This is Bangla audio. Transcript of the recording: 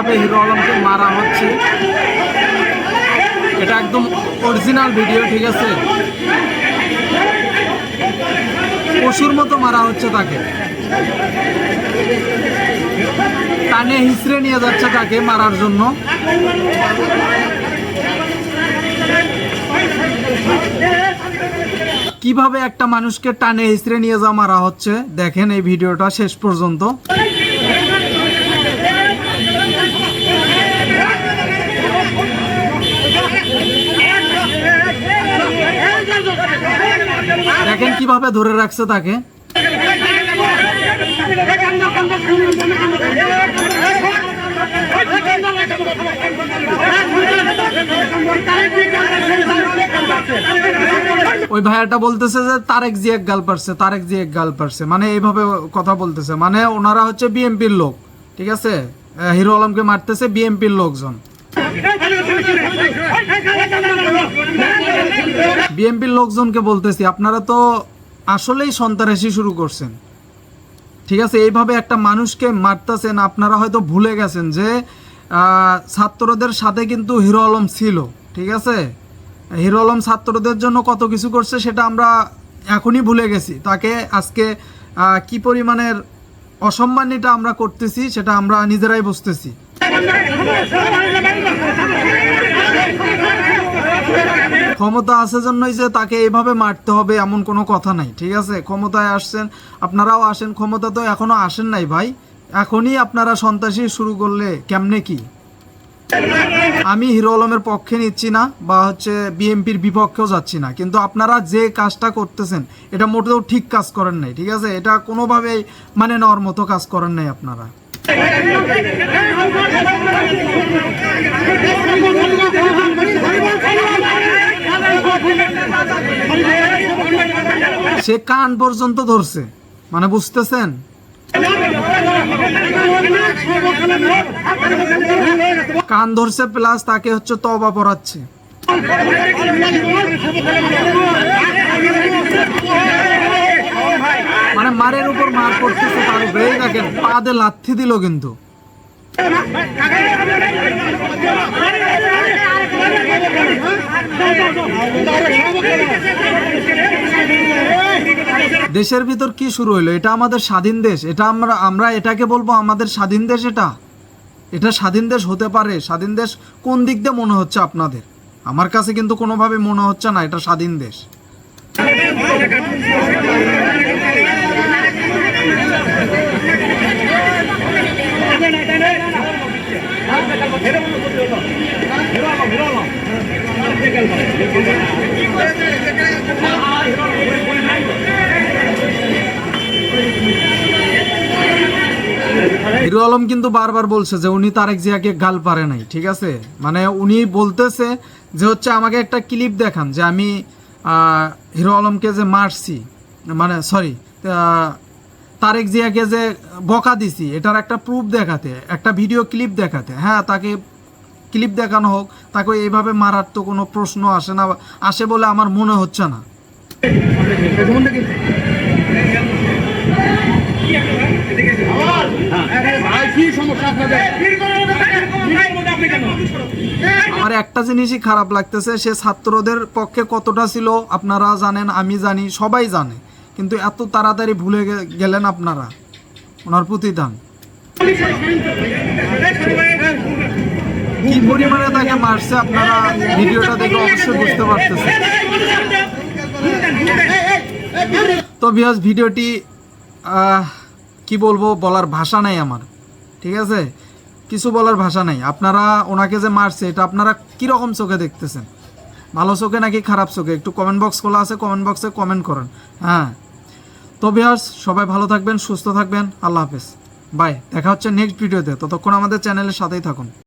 কীভাবে হিরো আলমকে মারা হচ্ছে, এটা একদম অরিজিনাল ভিডিও ঠিক আছে? পশুর মতো মারা হচ্ছে তাকে। টানে হিসড়ে নিয়ে যাচ্ছে তাকে মারার জন্য। কীভাবে একটা মানুষকে টানে হিসড়ে নিয়ে যাওয়া মারা হচ্ছে, দেখেন এই ভিডিওটা শেষ পর্যন্ত। দেখেন কীভাবে ধরে রাখছে তাকে। ওই ভাইয়াটা বলতেছে যে তারেক জি এক গাল পারছে, তারেক জি এক গাল পারছে। মানে এইভাবে কথা বলতেছে। মানে ওনারা হচ্ছে বিএমপির লোক, ঠিক আছে? হিরো আলমকে মারতেছে বিএমপির লোকজন। বিএমপির লোকজনকে বলতেছি, আপনারা তো আসলেই সন্ত্রাসী শুরু করছেন। ঠিক আছে, এইভাবে একটা মানুষকে মারতেছেন, আপনারা হয়তো ভুলে গেছেন যে ছাত্রদের সাথে কিন্তু হিরো আলম ছিল, ঠিক আছে? হিরো আলম ছাত্রদের জন্য কত কিছু করছে সেটা আমরা এখনই ভুলে গেছি। তাকে আজকে কি পরিমাণের অসম্মানিটা আমরা করতেছি সেটা আমরা নিজেরাই বুঝতেছি। ক্ষমতা আছে জন্যই যে তাকে এইভাবে মারতে হবে এমন কোনো কথা নাই, ঠিক আছে? ক্ষমতায় আসছেন, আপনারাও আসেন, ক্ষমতা তো এখনও আসেন নাই ভাই। এখনই আপনারা সন্ত্রাসী শুরু করলে কেমনে কি? আমি হিরো আলমের পক্ষে নিচ্ছি না বা হচ্ছে বিএমপির বিপক্ষেও যাচ্ছি না, কিন্তু আপনারা যে কাজটা করতেছেন, এটা মোটেও ঠিক কাজ করেন নাই, ঠিক আছে? এটা কোনোভাবেই মানে নেওয়ার মতো কাজ করেন নাই আপনারা। সে কান পর্যন্ত ধরছে। মানে বুঝতেছেন? কান ধরছে প্লাস তাকে হচ্ছে তবা পড়াচ্ছে। মারের উপর মার করতেছে, তার এই দেখেন পা লাথি দিল কিন্তু। দেশের ভিতর কি শুরু হইল? এটা আমাদের স্বাধীন দেশ। এটা আমরা আমরা এটাকে বলব আমাদের স্বাধীন দেশ এটা। এটা স্বাধীন দেশ হতে পারে। স্বাধীন দেশ কোন দিক দিয়ে মনে হচ্ছে আপনাদের? আমার কাছে কিন্তু কোনোভাবে মনে হচ্ছে না এটা স্বাধীন দেশ। হিরো আলম কিন্তু বারবার বলছে যে উনি তারেক জিয়াকে গাল পারে নাই, ঠিক আছে? মানে উনি বলতেছে যে হচ্ছে আমাকে একটা ক্লিপ দেখান যে আমি হিরো আলমকে যে মারছি মানে সরি তারেক জিয়াকে যে বকা দিছি, এটার একটা প্রুফ দেখাতে, একটা ভিডিও ক্লিপ দেখাতে। হ্যাঁ তাকে ক্লিপ দেখানো হোক, তাকে এইভাবে মারার তো কোনো প্রশ্ন আসে না, আসে বলে আমার মনে হচ্ছে না। আমার একটা জিনিসই খারাপ লাগতেছে, সে ছাত্রদের পক্ষে কতটা ছিল আপনারা জানেন, আমি জানি, সবাই জানে, কিন্তু এত তাড়াতাড়ি ভুলে গেলেন আপনারা, ওনার প্রতিদান। কি পরিমাণে তাকে মারছে আপনারা ভিডিওটা দেখে অবশ্যই বুঝতে পারতেছেন। তো বিয়াস ভিডিওটি কি বলব, বলার ভাষা নাই আমার, ঠিক আছে? কিছু বলার ভাষা নাই। আপনারা ওনাকে যে মারছে, এটা আপনারা কীরকম চোখে দেখতেছেন? ভালো চোখে নাকি খারাপ চোখে? একটু কমেন্ট বক্স খোলা আছে কমেন্ট বক্সে কমেন্ট করেন। হ্যাঁ। তো বিয়ার্স সবাই ভালো থাকবেন, সুস্থ থাকবেন। আল্লাহ হাফেজ। বাই দেখা হচ্ছে নেক্সট ভিডিওতে ততক্ষণ আমাদের চ্যানেলের সাথেই থাকুন।